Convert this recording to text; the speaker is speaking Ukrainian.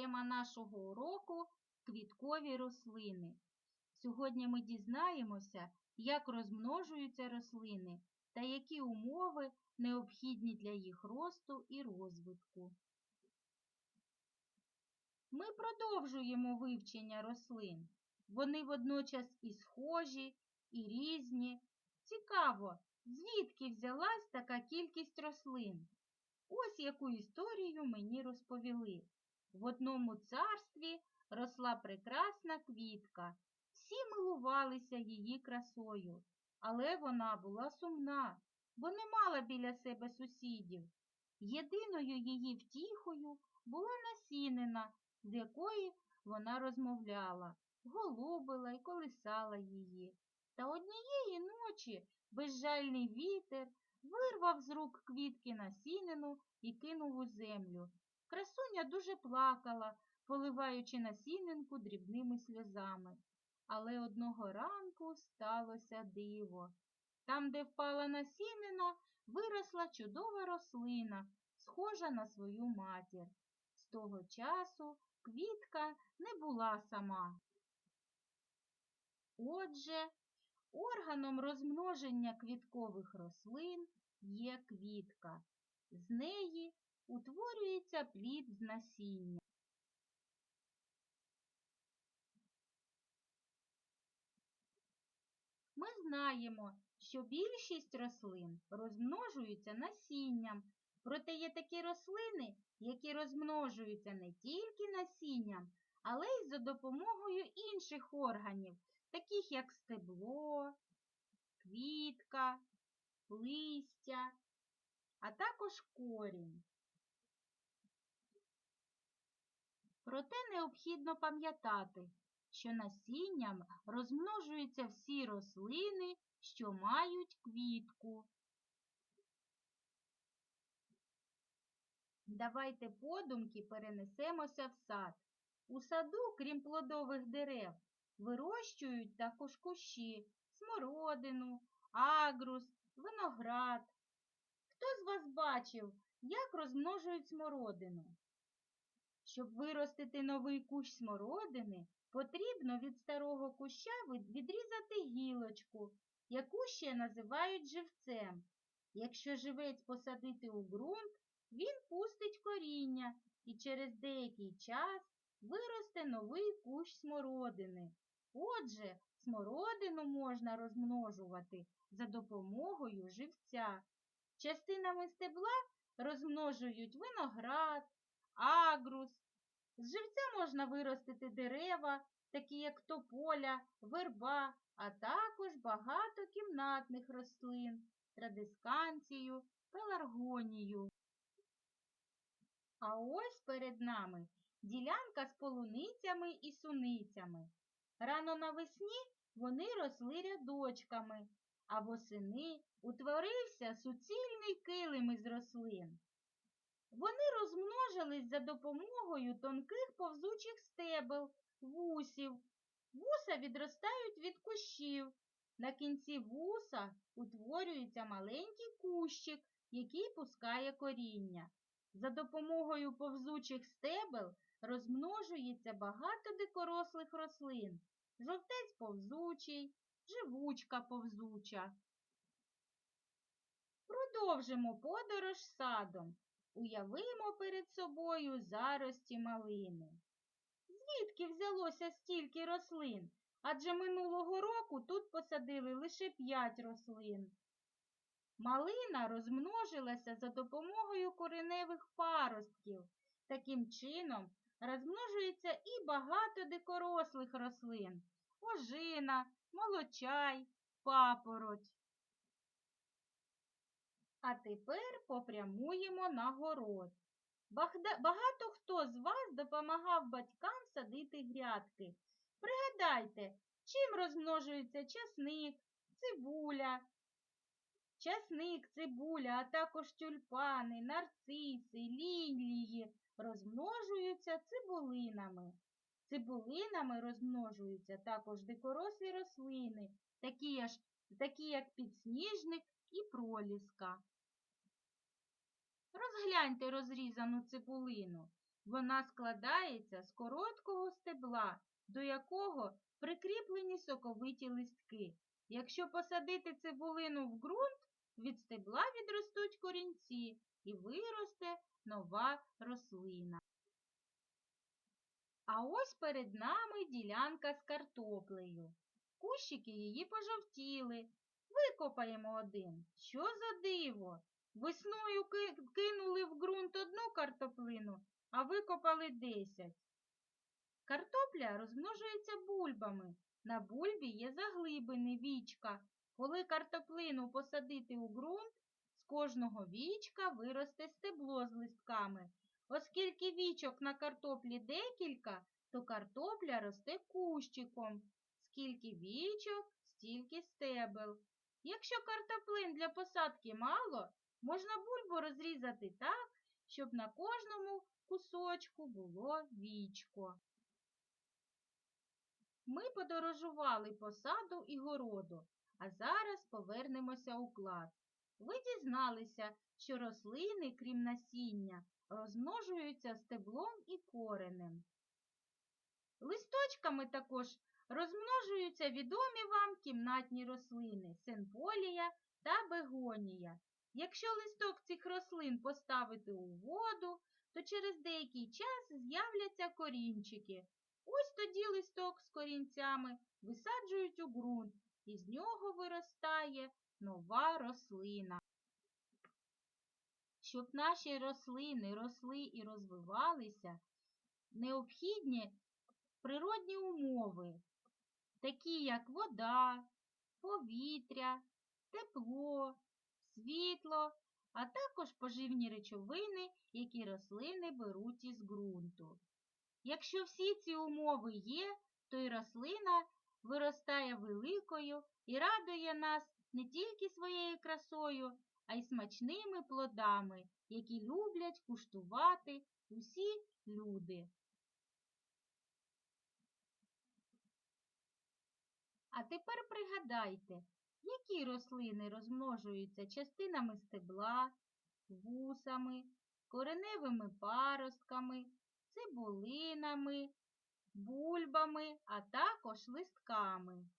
Тема нашого уроку квіткові рослини. Сьогодні ми дізнаємося, як розмножуються рослини та які умови необхідні для їх росту і розвитку. Ми продовжуємо вивчення рослин. Вони водночас і схожі, і різні. Цікаво, звідки взялась така кількість рослин? Ось яку історію мені розповіли. В одному царстві росла прекрасна квітка. Всі милувалися її красою, але вона була сумна, бо не мала біля себе сусідів. Єдиною її втіхою була насінина, з якої вона розмовляла, голубила й колисала її. Та однієї ночі безжальний вітер вирвав з рук квітки насінину і кинув у землю. Красуня дуже плакала, поливаючи насінинку дрібними сльозами. Але одного ранку сталося диво. Там, де впала насінина, виросла чудова рослина, схожа на свою матір. З того часу квітка не була сама. Отже, органом розмноження квіткових рослин є квітка. З неї утворюється плід з насіння. Ми знаємо, що більшість рослин розмножуються насінням, проте є такі рослини, які розмножуються не тільки насінням, але й за допомогою інших органів, таких як стебло, квітка, листя, а також корінь. Проте необхідно пам'ятати, що насінням розмножуються всі рослини, що мають квітку. Давайте подумки перенесемося в сад. У саду, крім плодових дерев, вирощують також кущі, смородину, агрус, виноград. Хто з вас бачив, як розмножують смородину? Щоб виростити новий кущ смородини, потрібно від старого куща відрізати гілочку, яку ще називають живцем. Якщо живець посадити у ґрунт, він пустить коріння і через деякий час виросте новий кущ смородини. Отже, смородину можна розмножувати за допомогою живця. Частинами стебла розмножують виноград, агрус. З живця можна виростити дерева, такі як тополя, верба, а також багато кімнатних рослин, традисканцію, пеларгонію. А ось перед нами ділянка з полуницями і суницями. Рано навесні вони росли рядочками, а восени утворився суцільний килим із рослин. Вони розмножились за допомогою тонких повзучих стебел, вусів. Вуса відростають від кущів. На кінці вуса утворюється маленький кущик, який пускає коріння. За допомогою повзучих стебел розмножується багато дикорослих рослин. Жовтець повзучий, живучка повзуча. Продовжимо подорож садом. Уявимо перед собою зарості малини. Звідки взялося стільки рослин? Адже минулого року тут посадили лише п'ять рослин. Малина розмножилася за допомогою кореневих паростків. Таким чином розмножується і багато дикорослих рослин ожина, молочай, папороть. А тепер попрямуємо на город. Багато хто з вас допомагав батькам садити грядки. Пригадайте, чим розмножується часник, цибуля, часник, цибуля, а також тюльпани, нарциси, лілії розмножуються цибулинами. Цибулинами розмножуються також дикорослі рослини, такі, такі як підсніжник і проліска. Розгляньте розрізану цибулину. Вона складається з короткого стебла, до якого прикріплені соковиті листки. Якщо посадити цибулину в ґрунт, від стебла відростуть корінці і виросте нова рослина. А ось перед нами ділянка з картоплею. Кущики її пожовтіли. Викопаємо один. Що за диво? Весною кинули в ґрунт одну картоплину, а викопали десять. Картопля розмножується бульбами. На бульбі є заглибини вічка. Коли картоплину посадити у ґрунт, з кожного вічка виросте стебло з листками. Оскільки вічок на картоплі декілька, то картопля росте кущиком. Скільки вічок, стільки стебел. Якщо картоплин для посадки мало, можна бульбу розрізати так, щоб на кожному кусочку було вічко. Ми подорожували по саду і городу, а зараз повернемося у клас. Ви дізналися, що рослини, крім насіння, розмножуються стеблом і коренем. Листочками також розмножуються відомі вам кімнатні рослини синполія та бегонія. Якщо листок цих рослин поставити у воду, то через деякий час з'являться корінчики. Ось тоді листок з корінцями висаджують у ґрунт, і з нього виростає нова рослина. Щоб наші рослини росли і розвивалися, необхідні природні умови, такі як вода, повітря, тепло, світло, а також поживні речовини, які рослини беруть із ґрунту. Якщо всі ці умови є, то й рослина виростає великою і радує нас не тільки своєю красою, а й смачними плодами, які люблять куштувати усі люди. А тепер пригадайте, які рослини розмножуються частинами стебла, вусами, кореневими паростками, цибулинами, бульбами, а також листками.